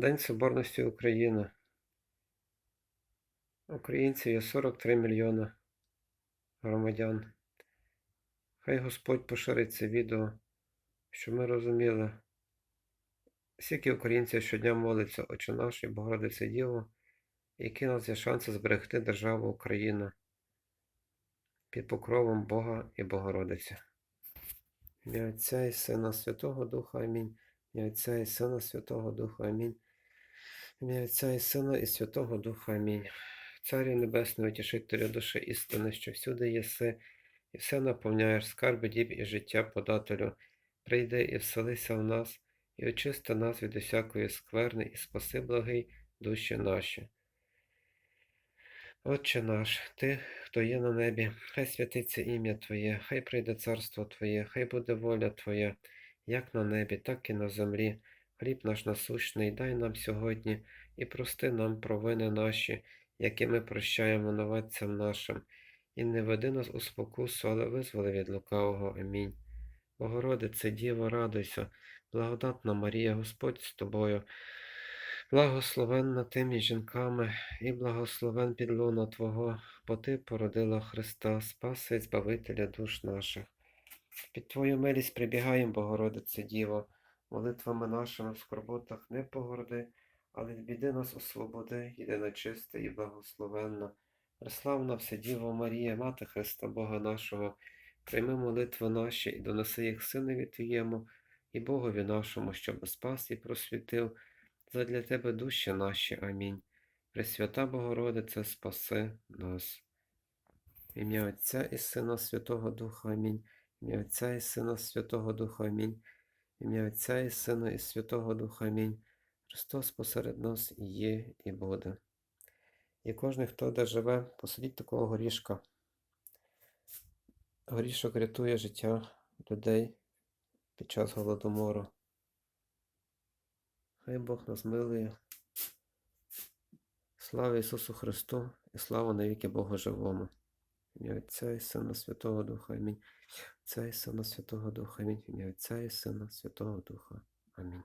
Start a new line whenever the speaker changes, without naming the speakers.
День Соборності України. Українців є 43 мільйони громадян. Хай Господь поширить це відео, щоб ми розуміли, скільки українців щодня моляться Отче наш і Богородице Діво, які нас є шанси зберегти державу Україна під покровом Бога і Богородиці. Ім'я Отця і Сина Святого Духа Амінь. Ім'я Отця і Сина Святого Духа Амінь. Ім'я Отця і Сина і Святого Духа Амінь. Царю Небесний, утішителю душі істини, що всюди єси, і все наповняєш скарби діб і життя подателю. Прийди і вселися в нас, і очисти нас від усякої скверни, і спаси благий душі наші. Отче наш, Ти, хто є на небі, хай святиться ім'я Твоє, хай прийде царство Твоє, хай буде воля Твоя, як на небі, так і на землі. Хліб наш насущний дай нам сьогодні і прости нам провини наші, які ми прощаємо винуватцям нашим, і не веди нас у спокусу, але визволи від лукавого. Амінь. Богородице, Діво, радуйся, благодатна Марія, Господь з тобою, благословенна ти між жінками, і благословен підлуна Твого, бо Ти породила Христа, Спаси і Збавителя душ наших. Під Твою милість прибігаємо, Богородице Діво, молитвами нашими в скорботах не погорди, але від біди нас освободи, єдина чиста і благословенна. Преславна Вседіво Марія, Мати Христа Бога нашого, прийми молитви наші і донеси їх Синові Твоєму і Богові нашому, щоб спас і просвітив задля Тебе душі наші. Амінь. Пресвята Богородице, спаси нас. В ім'я Отця і Сина Святого Духа Амінь. В ім'я Отця і Сина Святого Духа Амінь. Ім'я Отця і Сина і Святого Духа Амінь. Христос посеред нас є, і буде. І кожен, хто де живе, посадіть такого горішка. Горішок рятує життя людей під час голодомору. Хай Бог нас милує. Слава Ісусу Христу і слава навіки Богу живому. Ім'я Отця і Сина Святого Духа. Амінь. Отця і Сина Святого Духа. Амінь. Ім'я Отця і Сина Святого Духа. Амінь.